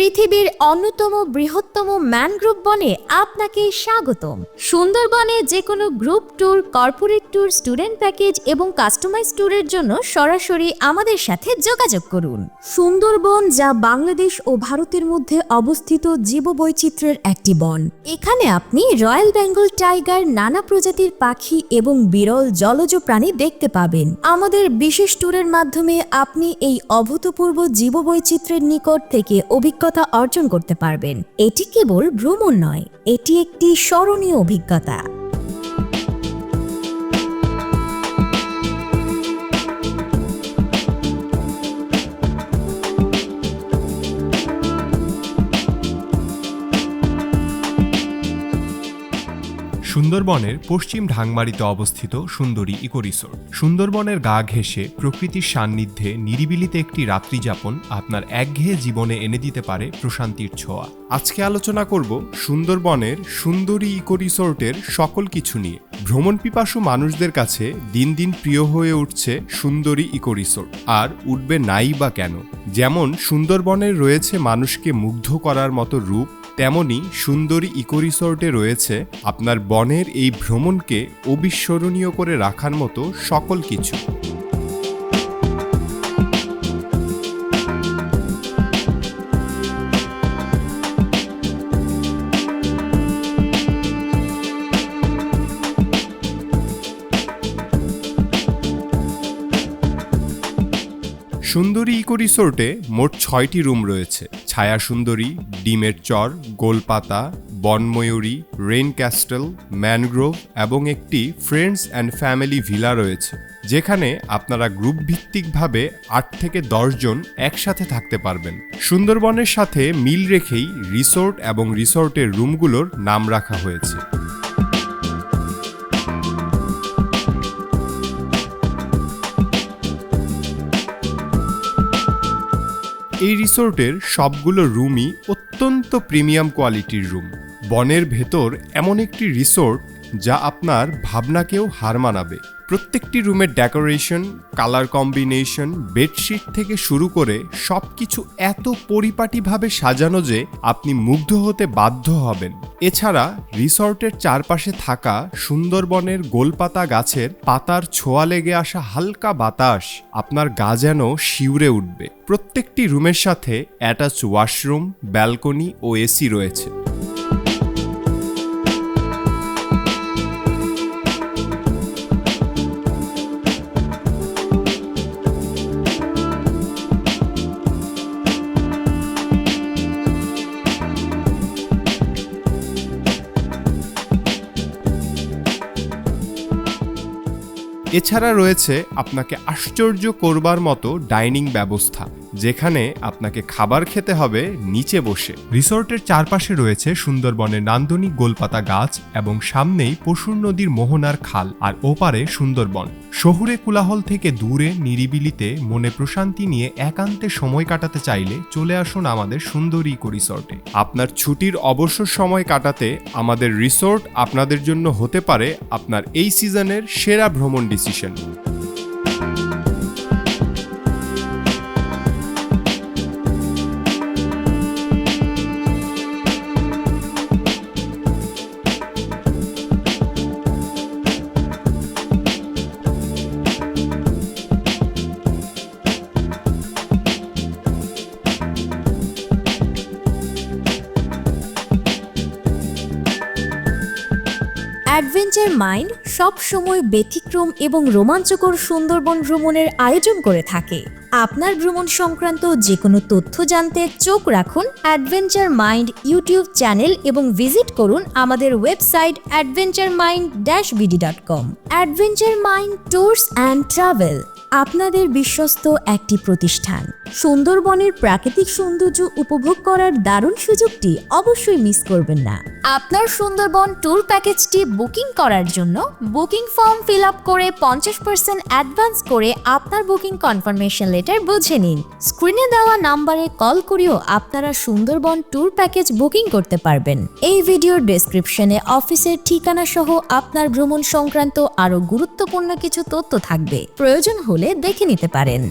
পৃথিবীর অন্যতম বৃহত্তম ম্যানগ্রোভ বনে আপনাকে স্বাগতম। সুন্দরবনে যে কোনো group tour, corporate tour, student package এবং কাস্টমাইজ ট্যুরের জন্য সরাসরি আমাদের সাথে যোগাযোগ করুন। সুন্দরবন যা বাংলাদেশ ও ভারতের মধ্যে অবস্থিত জীববৈচিত্র্যের একটি বন। এখানে আপনি রয়্যাল বেঙ্গল টাইগার, নানা প্রজাতির পাখি এবং বিরল জলজ প্রাণী দেখতে পাবেন। আমাদের বিশেষ ট্যুরের মাধ্যমে আপনি এই অভূতপূর্ব জীববৈচিত্র্যের নিকট থেকে অভিজ্ঞতা অর্জন করতে পারবেন। এটি কেবল ভ্রমণ নয় এটি একটি স্মরণীয় অভিজ্ঞতা। সুন্দরবনের পশ্চিম ঢাংমারিতে অবস্থিত সুন্দরী ইকো রিসোর্ট সুন্দরবনের গা ঘেঁষে প্রকৃতির সান্নিধ্যে নিরিবিলিতে একটি রাত্রিযাপন আপনার একঘেয়ে জীবনে এনে দিতে পারে প্রশান্তির ছোঁয়া। আজকে আলোচনা করব সুন্দরবনের সুন্দরী ইকো রিসোর্টের সকল কিছু নিয়ে। ভ্রমণ পিপাসু মানুষদের কাছে দিন দিন প্রিয় হয়ে উঠছে সুন্দরী ইকো রিসোর্ট আর উঠবে নাই বা কেন? যেমন সুন্দরবনের রয়েছে মানুষকে মুগ্ধ করার মতো রূপ তেমনি সুন্দরী ইকো রিসর্টে রয়েছে আপনার বনের এই ভ্রমণকে অবিস্মরণীয় করে রাখার মতো সকল কিছু। সুন্দরী ইকো রিসোর্টে মোট ছয়টি রুম রয়েছে। ছায়া সুন্দরী ডিমের চর, গোলপাতা, বনময়ূরী, রেইন ক্যাস্টেল, ম্যানগ্রোভ এবং একটি ফ্রেন্ডস অ্যান্ড ফ্যামিলি ভিলা রয়েছে, যেখানে আপনারা গ্রুপ ভিত্তিকভাবে আট থেকে জন একসাথে থাকতে পারবেন। সুন্দরবনের সাথে মিল রেখেই রিসোর্ট এবং রিসোর্টের রুমগুলোর নাম রাখা হয়েছে। এই রিসোর্টের সবগুলো রুমই অত্যন্ত প্রিমিয়াম কোয়ালিটির রুম। বনের ভেতর এমন একটি রিসোর্ট যা আপনার ভাবনাকেও হার মানাবে। প্রত্যেকটি রুমের ডেকোরেশন, কালার কম্বিনেশন, বেডশিট থেকে শুরু করে সব কিছু এত পরিপাটিভাবে সাজানো যে আপনি মুগ্ধ হতে বাধ্য হবেন। এছাড়া রিসর্টের চারপাশে থাকা সুন্দরবনের গোলপাতা গাছের পাতার ছোঁয়া লেগে আসা হালকা বাতাস আপনার গা যেন শিউরে উঠবে। প্রত্যেকটি রুমের সাথে অ্যাটাচ ওয়াশরুম, ব্যালকনি ও এসি রয়েছে। এছাড়া রয়েছে আপনাকে আশ্চর্য করবার মতো ডাইনিং ব্যবস্থা। যেখানে আপনাকে খাবার খেতে হবে নিচে বসে। রিসোর্টের চারপাশে রয়েছে সুন্দরবনের নান্দনিক গোলপাতা গাছ এবং সামনেই পশুর নদীর মোহনার খাল আর ওপারে সুন্দরবন। শহুরে কোলাহল থেকে দূরে নিরিবিলিতে মনে প্রশান্তি নিয়ে একান্তে সময় কাটাতে চাইলে চলে আসুন আমাদের সুন্দরী ইকো রিসোর্টে। আপনার ছুটির অবসর সময় কাটাতে আমাদের রিসোর্ট আপনাদের জন্য হতে পারে আপনার এই সিজনের সেরা ভ্রমণ ডিসিশন। অ্যাডভেঞ্চার মাইন্ড সবসময় ব্যতিক্রম এবং রোমাঞ্চকর সুন্দরবন ভ্রমণের আয়োজন করে থাকে। আপনার ভ্রমণ সংক্রান্ত যে কোনো তথ্য জানতে চোখ রাখুন অ্যাডভেঞ্চার মাইন্ড ইউটিউব চ্যানেল এবং ভিজিট করুন আমাদের website adventure mind dash BD dot com. Adventure mind tours and travel, আপনাদের বিশ্বস্ত একটি প্রতিষ্ঠান। সুন্দরবনের প্রাকৃতিক সৌন্দর্য উপভোগ করার দারুণ সুযোগটি অবশ্যই মিস করবেন না। আপনার সুন্দরবন ট্যুর প্যাকেজটি বুকিং করার জন্য বুকিং ফর্ম ফিল আপ করে পঞ্চাশ পার্সেন্ট অ্যাডভান্স করে আপনার বুকিং কনফার্মেশন লেটার বুঝে নিন। স্ক্রিনে দেওয়া নাম্বারে কল করেও আপনারা সুন্দরবন ট্যুর প্যাকেজ বুকিং করতে পারবেন। এই ভিডিওর ডেসক্রিপশনে অফিসের ঠিকানা সহ আপনার ভ্রমণ সংক্রান্ত আরও গুরুত্বপূর্ণ কিছু তথ্য থাকবে। প্রয়োজন হলে দেখে নিতে পারেন।